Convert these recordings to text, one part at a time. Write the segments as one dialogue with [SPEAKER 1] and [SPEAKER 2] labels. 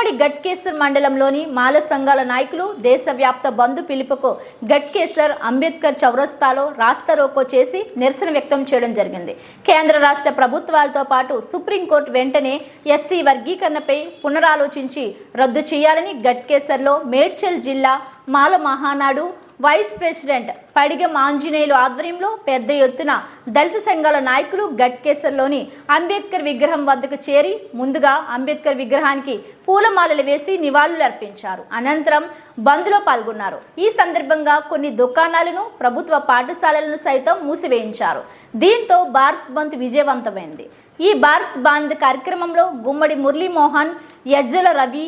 [SPEAKER 1] ఉమ్మడి గట్కేసర్ మండలంలోని మాల సంఘాల నాయకులు దేశవ్యాప్త బంధు పిలుపుకు గట్కేసర్ అంబేద్కర్ చౌరస్తాలో రాస్తారోకో చేసి నిరసన వ్యక్తం చేయడం జరిగింది. కేంద్ర రాష్ట్ర ప్రభుత్వాలతో పాటు సుప్రీంకోర్టు వెంటనే ఎస్సీ వర్గీకరణపై పునరాలోచించి రద్దు చేయాలని గట్కేసర్లో మేడ్చల్ జిల్లా మాల మహానాడు వైస్ ప్రెసిడెంట్ పడిగం ఆంజనేయులు ఆధ్వర్యంలో పెద్ద ఎత్తున దళిత సంఘాల నాయకులు గట్కేసర్లోని అంబేద్కర్ విగ్రహం వద్దకు చేరి ముందుగా అంబేద్కర్ విగ్రహానికి పూలమాలలు వేసి నివాళులు అర్పించారు. అనంతరం బంద్లో పాల్గొన్నారు. ఈ సందర్భంగా కొన్ని దుకాణాలను ప్రభుత్వ పాఠశాలలను సైతం మూసివేయించారు. దీంతో భారత్ బంద్ విజయవంతమైంది. ఈ భారత్ బంద్ కార్యక్రమంలో గుమ్మడి మురళీమోహన్ యజ్జల రవి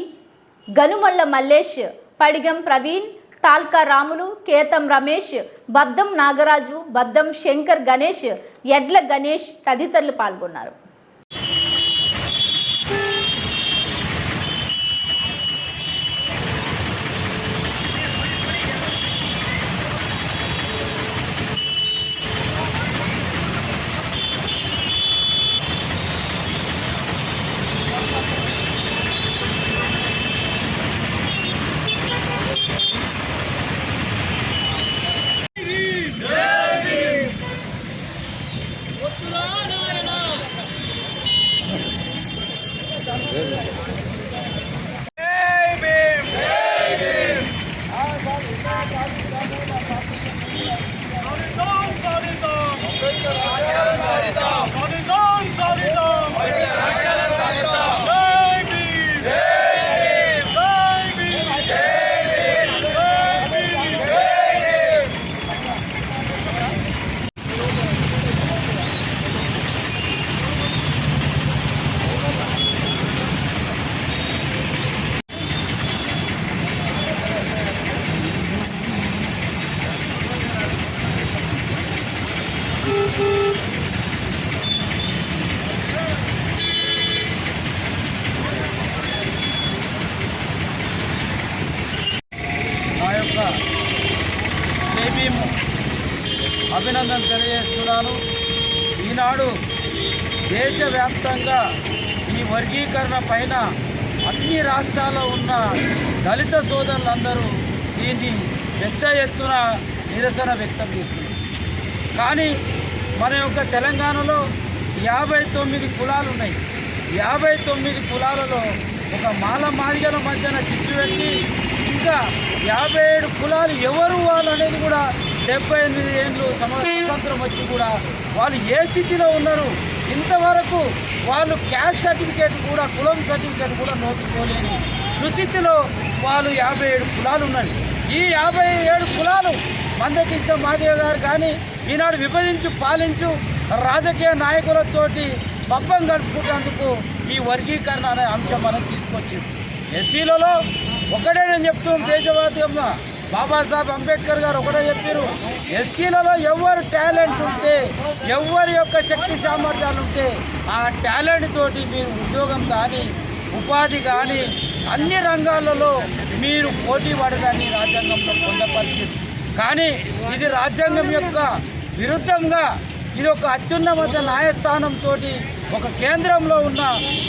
[SPEAKER 1] గనుమల్ల మల్లేష్ పడిగం ప్రవీణ్ తాల్కా రాములు కేతం రమేష్ బద్దం నాగరాజు బద్దం శంకర్ గణేష్ ఎడ్ల గణేష్ తదితరులు పాల్గొన్నారు
[SPEAKER 2] జై భీమ్ నా యొక్క జేబీము అభినందన తెలియజేస్తున్నాను ఈనాడు దేశవ్యాప్తంగా ఈ వర్గీకరణ పైన అన్ని రాష్ట్రాల్లో ఉన్న దళిత సోదరులందరూ దీన్ని పెద్ద ఎత్తున నిరసన వ్యక్తం చేస్తున్నారు. కానీ మన యొక్క తెలంగాణలో యాభై తొమ్మిది కులాలు ఉన్నాయి. యాభై తొమ్మిది కులాలలో ఒక మాల మాదిగల మధ్యన చిచ్చు పెట్టి ఇంకా యాభై ఏడు కులాలు ఎవరు వాళ్ళు అనేది కూడా డెబ్బై ఎనిమిది ఏళ్ళు సమ స్వాతంత్రం వచ్చి కూడా వాళ్ళు ఏ స్థితిలో ఉన్నారు? ఇంతవరకు వాళ్ళు క్యాస్ట్ సర్టిఫికేట్ కూడా కులం సర్టిఫికేట్ కూడా నోచుకోలేని దుస్థితిలో వాళ్ళు యాభై ఏడు కులాలు ఉన్నాయి ఈ యాభై ఏడు కులాలు మందకృష్ణ మాదేవ్ గారు కానీ ఈనాడు విభజించు పాలించు రాజకీయ నాయకులతోటి పబ్బం గడుపుకున్నందుకు ఈ వర్గీకరణ అనే అంశం మనం తీసుకొచ్చింది. ఎస్సీలలో ఒకటే నేను చెప్తున్నాను దేశవాదంగా బాబాసాహెబ్ అంబేద్కర్ గారు ఒకటే చెప్పారు ఎస్సీలలో ఎవరు టాలెంట్ ఉంటే ఎవరి యొక్క శక్తి సామర్థ్యాలు ఉంటే ఆ టాలెంట్ తోటి మీరు ఉద్యోగం కానీ ఉపాధి కానీ అన్ని రంగాలలో మీరు పోటీ పడదాన్ని రాజ్యాంగంలో పొందపరిచింది కానీ ఇది రాజ్యాంగం యొక్క విరుద్ధంగా ఇది ఒక అత్యున్నత న్యాయస్థానంతో ఒక కేంద్రంలో ఉన్న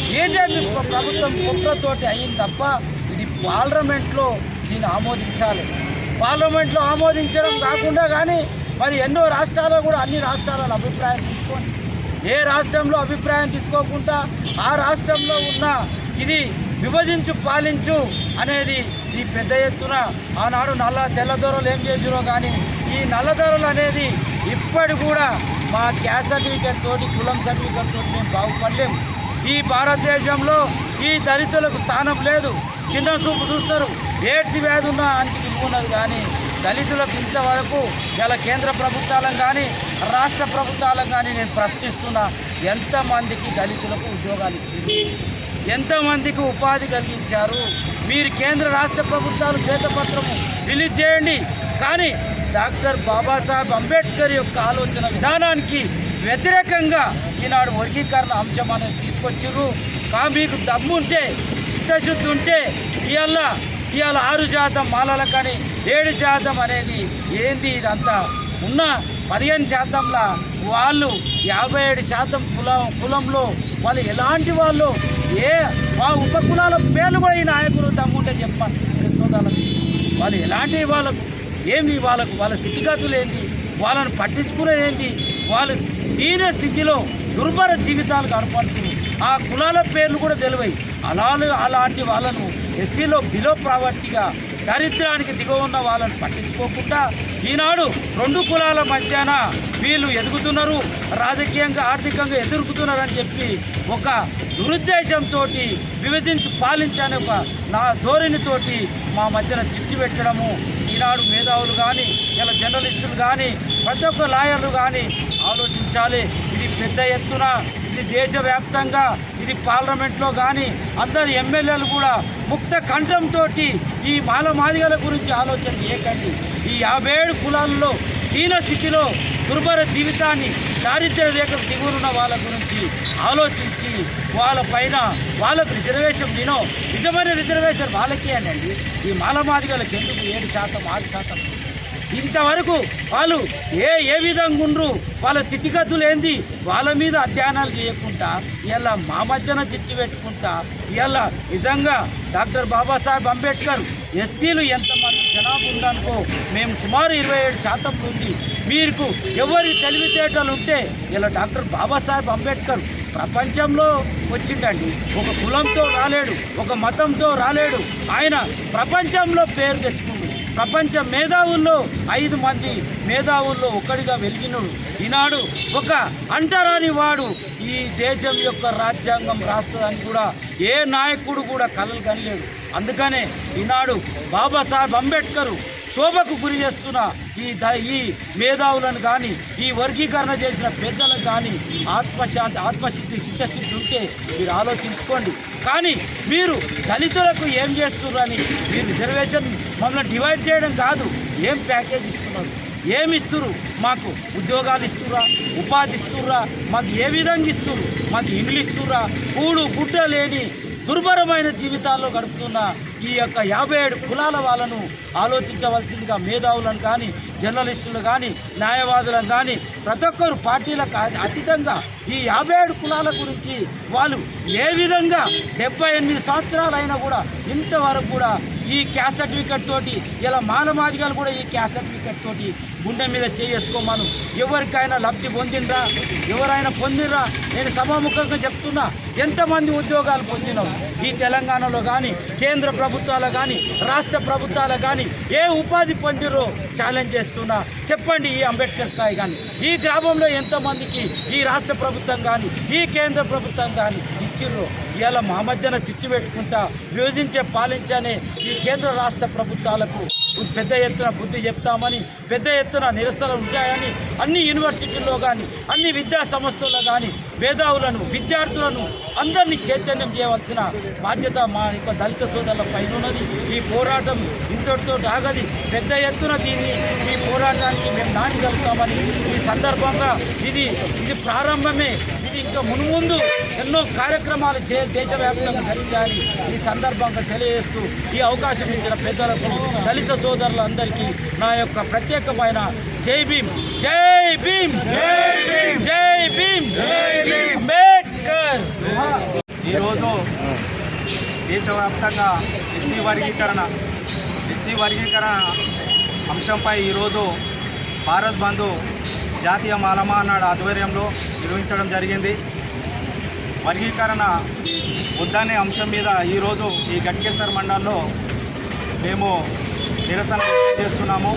[SPEAKER 2] బీజేపీ ప్రభుత్వం కుట్రతోటి అయింది తప్ప ఇది పార్లమెంట్లో దీన్ని ఆమోదించాలి. పార్లమెంట్లో ఆమోదించడం కాకుండా కానీ మరి ఎన్నో రాష్ట్రాల్లో కూడా అన్ని రాష్ట్రాలలో అభిప్రాయం తీసుకోండి. ఏ రాష్ట్రంలో అభిప్రాయం తీసుకోకుండా ఆ రాష్ట్రంలో ఉన్న ఇది విభజించు పాలించు అనేది ఈ పెద్ద ఎత్తున ఆనాడు నల్ల తెల్లదొరలు ఏం చేసిరో కానీ ఈ నల్లదొరలు అనేది ఇప్పటి కూడా మా క్యాస్ట్ సర్టిఫికేట్ తోటి కులం సర్టిఫికేట్ తోటి మేము బాగుపడలేము. ఈ భారతదేశంలో ఈ దళితులకు స్థానం లేదు. చిన్న చూపు చూస్తారు. ఏడ్స్ వ్యాధి ఉన్న అని ఉన్నది కానీ దళితులకు ఇంతవరకు ఇలా కేంద్ర ప్రభుత్వాలను కానీ రాష్ట్ర ప్రభుత్వాలను కానీ నేను ప్రశ్నిస్తున్నా ఎంతమందికి దళితులకు ఉద్యోగాలు ఇచ్చింది ఎంతమందికి ఉపాధి కలిగించారు? మీరు కేంద్ర రాష్ట్ర ప్రభుత్వాలు శ్వేతపత్రము రిలీజ్ చేయండి. కానీ డాక్టర్ బాబాసాహెబ్ అంబేద్కర్ యొక్క ఆలోచన విధానానికి వ్యతిరేకంగా ఈనాడు వర్గీకరణ అంశం అనేది తీసుకొచ్చారు కా మీకు దమ్ము ఉంటే చిత్తశుద్ధి ఉంటే ఇవాళ ఇవాళ ఆరు శాతం మాలల కానీ ఏడు శాతం అనేది ఏంది ఇదంతా? ఉన్న పదిహేను శాతంలో వాళ్ళు యాభై ఏడు శాతం కులం కులంలో వాళ్ళు ఎలాంటి వాళ్ళు? ఏ మా ఉప కులాల పేర్లు కూడా ఈ నాయకులు దమ్ముంటే చెప్పాలి. ప్రస్తుతాలకు వాళ్ళు ఎలాంటి వాళ్ళకు? ఏమి వాళ్ళకు? వాళ్ళ స్థితిగతులు ఏంటి వాళ్ళని పట్టించుకునేది ఏంటి వాళ్ళు దీనే స్థితిలో దుర్భర జీవితాలు గడపడుతుంది ఆ కులాల పేర్లు కూడా తెలివై అలా అలాంటి వాళ్ళను ఎస్సీలో బిలో ప్రావర్టీగా దరిద్రానికి దిగువ ఉన్న వాళ్ళని పట్టించుకోకుండా ఈనాడు రెండు కులాల మధ్యాన వీళ్ళు ఎదుగుతున్నారు రాజకీయంగా ఆర్థికంగా ఎదుర్కొతున్నారని చెప్పి ఒక దురుద్దేశంతో విభజించి పాలించని ఒక నా ధోరణితోటి మా మధ్యన చిచ్చు పెట్టడము ఈనాడు మేధావులు కానీ ఇలా జర్నలిస్టులు కానీ ప్రతి ఒక్క లాయర్లు కానీ ఆలోచించాలి. ఇది పెద్ద ఎత్తున ఇది దేశవ్యాప్తంగా ఇది పార్లమెంట్లో కానీ అందరు ఎమ్మెల్యేలు కూడా ముక్త కంఠంతో ఈ మాల మాదిగల గురించి ఆలోచన చేయకండి. ఈ యాభై ఏడు కులాల్లో దీన స్థితిలో దుర్భర జీవితాన్ని దారిద్ర్య రేఖకు దిగురున్న వాళ్ళ గురించి ఆలోచించి వాళ్ళ పైన వాళ్ళకు రిజర్వేషన్ నేను నిజమైన రిజర్వేషన్ వాళ్ళకే అండి ఈ మాలమాదిగలకు ఎందుకు ఏడు శాతం ఆరు శాతం? ఇంతవరకు వాళ్ళు ఏ ఏ విధంగా ఉండ్రు? వాళ్ళ స్థితిగతులు ఏంది? వాళ్ళ మీద అధ్యయనాలు చేయకుండా ఇలా మా మధ్యన చిచ్చి పెట్టుకుంటా ఇలా నిజంగా డాక్టర్ బాబాసాహెబ్ అంబేద్కర్ ఎస్సీలు ఎంతమంది జనాభా ఉందనుకో మేము సుమారు ఇరవై ఏడు శాతం ఉంది. మీకు ఎవరి తెలివితేటలు ఉంటే ఇలా డాక్టర్ బాబాసాహెబ్ అంబేద్కర్ ప్రపంచంలో వచ్చిందండి. ఒక కులంతో రాలేడు ఒక మతంతో రాలేడు. ఆయన ప్రపంచంలో పేరు తెచ్చుకుండు ప్రపంచ మేధావుల్లో ఐదు మంది మేధావుల్లో ఒక్కడిగా వెలిగినడు. ఈనాడు ఒక అంటరాని వాడు ఈ దేశం యొక్క రాజ్యాంగం రాస్తుందని కూడా ఏ నాయకుడు కూడా కలలు కనలేడు అందుకనే ఈనాడు బాబాసాహెబ్ అంబేద్కర్ శోభకు గురి చేస్తున్న ఈ ద ఈ మేధావులను కానీ ఈ వర్గీకరణ చేసిన పెద్దలకు కానీ ఆత్మశాంతి ఆత్మశక్తి సిద్ధశుద్ధి ఉంటే మీరు ఆలోచించుకోండి. కానీ మీరు దళితులకు ఏం చేస్తున్నారని మీరు రిజర్వేషన్ మమ్మల్ని డివైడ్ చేయడం కాదు ఏం ప్యాకేజ్ ఇస్తున్నారు? ఏమి ఇస్తురు? మాకు ఉద్యోగాలు ఇస్తురా? ఉపాధి ఇస్తురా? మాకు ఏ విధంగా ఇస్తురు? మాకు ఇంగ్లీష్ ఇస్తురా? కూడు గుడ్డ లేని దుర్భరమైన జీవితాల్లో గడుపుతున్న ఈ యొక్క యాభై ఏడు కులాల వాళ్ళను ఆలోచించవలసిందిగా మేధావులను కానీ జర్నలిస్టులు కానీ న్యాయవాదులను కానీ ప్రతి ఒక్కరు పార్టీలకు అతీతంగా ఈ యాభై ఏడు కులాల గురించి వాళ్ళు ఏ విధంగా డెబ్బై ఎనిమిది సంవత్సరాలైనా కూడా ఇంతవరకు కూడా ఈ క్యాస్ట్ సర్టిఫికెట్ తోటి ఇలా మానమాదిగాలు కూడా ఈ క్యాస్ట్ సర్టిఫికెట్ తోటి గుండె మీద చేసుకోమను ఎవరికైనా లబ్ధి పొందినరా ఎవరైనా పొందినరా నేను సభాముఖంగా చెప్తున్నా ఎంతమంది ఉద్యోగాలు పొందినాం ఈ తెలంగాణలో కానీ కేంద్ర ప్రభుత్వం ప్రభుత్వాలు కానీ రాష్ట్ర ప్రభుత్వాలు కానీ ఏ ఉపాధి పొందిరో ఛాలెంజ్ చేస్తున్నా. చెప్పండి ఈ అంబేద్కర్ స్థాయి కానీ ఈ గ్రామంలో ఎంతమందికి ఈ రాష్ట్ర ప్రభుత్వం కానీ ఈ కేంద్ర ప్రభుత్వం కానీ ఇచ్చిర్రు? ఇలా మా మధ్యన చిచ్చు పెట్టుకుంటా విభజించే పాలించనే ఈ కేంద్ర రాష్ట్ర ప్రభుత్వాలకు పెద్ద ఎత్తున బుద్ధి చెప్తామని పెద్ద ఎత్తున నిరసనలు ఉంటాయని అన్ని యూనివర్సిటీల్లో కానీ అన్ని విద్యా సంస్థల్లో కానీ మేధావులను విద్యార్థులను అందరినీ చైతన్యం చేయవలసిన బాధ్యత మా యొక్క దళిత సోదరుల పైన ఉన్నది. ఈ పోరాటం ఇంతటితో ఆగది. పెద్ద ఎత్తున దీన్ని ఈ పోరాటానికి మేము నాటిగలుగుతామని ఈ సందర్భంగా ఇది ఇది ప్రారంభమే. ఇది ఇంకా మున్ముందు ఎన్నో కార్యక్రమాలు చే దేశవ్యాప్తంగా జరిగాయని ఈ సందర్భంగా తెలియజేస్తూ ఈ అవకాశం ఇచ్చిన పెద్దలకు దళిత సోదరులందరికీ నా యొక్క ప్రత్యేకమైన జై భీమ్ జై భీమ్ జై భీమ్ జై భీమ్ జై భీమ్ అంబేద్కర్.
[SPEAKER 3] ఈరోజు దేశవ్యాప్తంగా ఎస్సీ వర్గీకరణ ఎస్సీ వర్గీకరణ అంశంపై ఈరోజు భారత్ బంధు జాతీయ మాలమానాడు ఆధ్వర్యంలో నిర్వహించడం జరిగింది. వర్గీకరణ వద్దనే అంశం మీద ఈరోజు ఈ గట్కేశ్వర్ మండలంలో మేము నిరసన చేస్తున్నాము.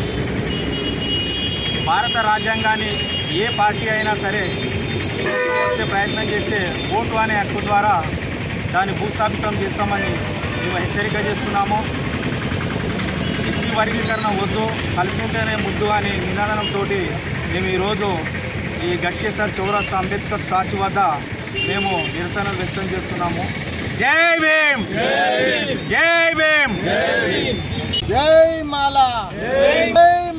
[SPEAKER 3] భారత రాజ్యాంగాన్ని ఏ పార్టీ అయినా సరే వచ్చే ప్రయత్నం చేస్తే ఓటు అనే హక్కు ద్వారా దాన్ని భూస్థాపితం చేస్తామని మేము హెచ్చరిక చేస్తున్నాము. ఎస్సీ వర్గీకరణ వద్దు కలిసి ఉంటేనే ముద్దు అనే నినాదంతో మేము ఈరోజు ఈ గట్కేశ్వర్ చౌరస్తా అంబేద్కర్ స్టాచ్యూ వద్ద మేము నిరసనలు వ్యక్తం చేస్తున్నాము. జై భీమ్! జై భీమ్!
[SPEAKER 4] జై మాల! జై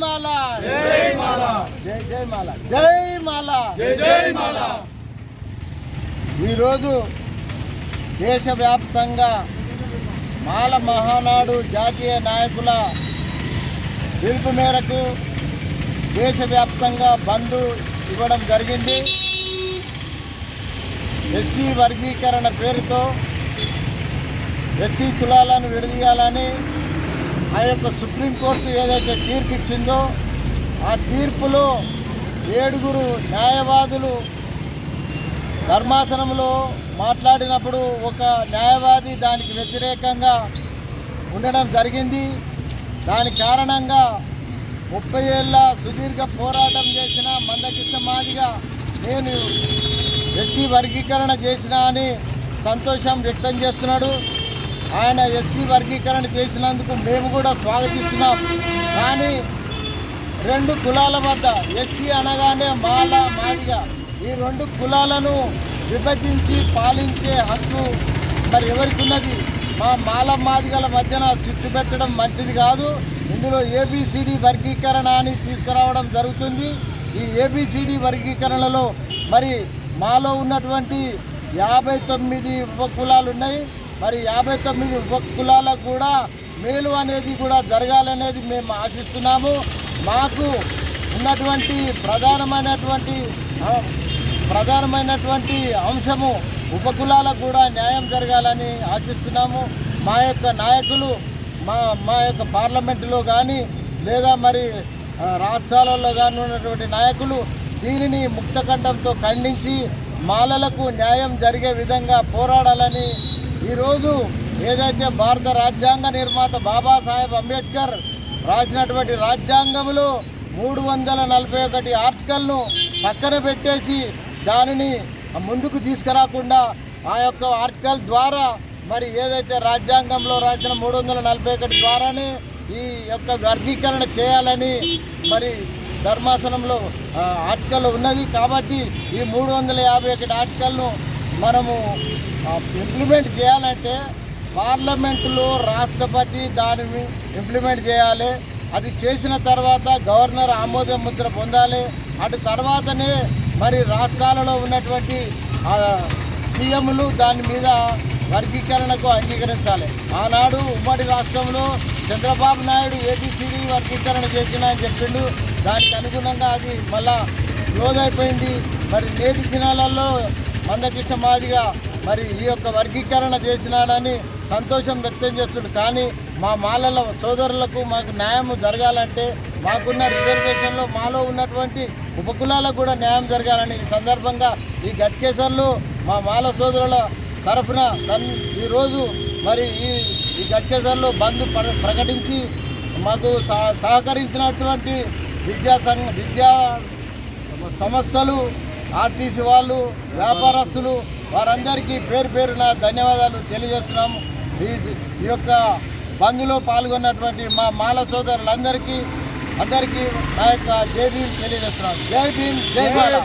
[SPEAKER 4] మాల! జై మాల! జై జై మాల! జై మాల జై మాల! ఈరోజు దేశవ్యాప్తంగా మాల మహానాడు జాతీయ నాయకుల పిలుపు మేరకు దేశవ్యాప్తంగా బంద్ ఇవ్వడం జరిగింది. ఎస్సీ వర్గీకరణ పేరుతో ఎస్సీ కులాలను విడదీయాలని ఆ యొక్క సుప్రీంకోర్టు ఏదైతే తీర్పు ఇచ్చిందో ఆ తీర్పులో ఏడుగురు న్యాయవాదులు ధర్మాసనంలో మాట్లాడినప్పుడు ఒక న్యాయవాది దానికి వ్యతిరేకంగా ఉండడం జరిగింది. దాని కారణంగా ముప్పై ఏళ్ళ సుదీర్ఘ పోరాటం చేసిన మందకృష్ణ మాదిగా నేను ఎస్సీ వర్గీకరణ చేసినా అని సంతోషం వ్యక్తం చేస్తున్నాడు. ఆయన ఎస్సీ వర్గీకరణ చేసినందుకు మేము కూడా స్వాగతిస్తున్నాం. కానీ రెండు కులాల వద్ద ఎస్సీ అనగానే మాల మాదిగా ఈ రెండు కులాలను విభజించి పాలించే హక్కు మరి ఎవరికి ఉన్నది మా మాల మాదిగల మధ్యన స్విచ్ పెట్టడం మంచిది కాదు. ఇందులో ఏబిసిడి వర్గీకరణ అని తీసుకురావడం జరుగుతుంది. ఈ ఏబిసిడి వర్గీకరణలో మరి మాలో ఉన్నటువంటి యాభై తొమ్మిది ఉప కులాలు ఉన్నాయి. మరి యాభై తొమ్మిది ఉప కులాలకు కూడా మేలు అనేది కూడా జరగాలనేది మేము ఆశిస్తున్నాము. మాకు ఉన్నటువంటి ప్రధానమైనటువంటి ప్రధానమైనటువంటి అంశము ఉపకులాలకు కూడా న్యాయం జరగాలని ఆశిస్తున్నాము. మా యొక్క నాయకులు మా మా యొక్క పార్లమెంటులో కానీ లేదా మరి రాష్ట్రాలలో కానీ ఉన్నటువంటి నాయకులు దీనిని ముక్తకంఠంతో ఖండించి మాలలకు న్యాయం జరిగే విధంగా పోరాడాలని ఈరోజు ఏదైతే భారత రాజ్యాంగ నిర్మాత బాబాసాహెబ్ అంబేద్కర్ రాసినటువంటి రాజ్యాంగంలో మూడు వందల నలభై ఒకటి ఆర్టికల్ను పక్కన పెట్టేసి దానిని ముందుకు తీసుకురాకుండా ఆ యొక్క ఆర్టికల్ ద్వారా మరి ఏదైతే రాజ్యాంగంలో రాసిన మూడు వందల నలభై ఒకటి ద్వారానే ఈ యొక్క వర్గీకరణ చేయాలని మరి ధర్మాసనంలో ఆటికల్ ఆర్టికల్ ఉన్నది. కాబట్టి ఈ మూడు వందల యాభై ఒకటి ఆర్టికల్ను మనము ఇంప్లిమెంట్ చేయాలంటే పార్లమెంటులో రాష్ట్రపతి దానిని ఇంప్లిమెంట్ చేయాలి. అది చేసిన తర్వాత గవర్నర్ ఆమోద ముద్ర పొందాలి. అటు తర్వాతనే మరి రాష్ట్రాలలో ఉన్నటువంటి సీఎంలు దాని మీద వర్గీకరణకు అంగీకరించాలి. ఆనాడు ఉమ్మడి రాష్ట్రంలో చంద్రబాబు నాయుడు ఏబిసిడి వర్గీకరణ చేసిన అని చెప్పిండు. దానికి అనుగుణంగా అది మళ్ళా క్లోజ్ అయిపోయింది. మరి నేటి దినాలలో మందకృష్ణ మాదిగా మరి ఈ యొక్క వర్గీకరణ చేసినాడని సంతోషం వ్యక్తం చేస్తుంది కానీ మా మాలల సోదరులకు మాకు న్యాయం జరగాలంటే మాకున్న రిజర్వేషన్లో మాలో ఉన్నటువంటి ఉపకులాలకు కూడా న్యాయం జరగాలని ఈ సందర్భంగా ఈ గట్కేసర్లో మా మాల సోదరుల తరఫున తన్ ఈరోజు మరి ఈ ఈ గట్కేసర్లో బంద్ ప్ర- ప్రకటించి మాకు సహకరించినటువంటి విద్యా సంఘ విద్యా సంస్థలు ఆర్టీసీ వాళ్ళు వ్యాపారస్తులు వారందరికీ పేరు పేరున ధన్యవాదాలు తెలియజేస్తున్నాము ఈ ఈ యొక్క బంద్లో పాల్గొన్నటువంటి మా మాల సోదరులందరికీ అందరికీ నా యొక్క జై భీమ్ తెలియజేస్తున్నాను జై భీమ్ జై మాల.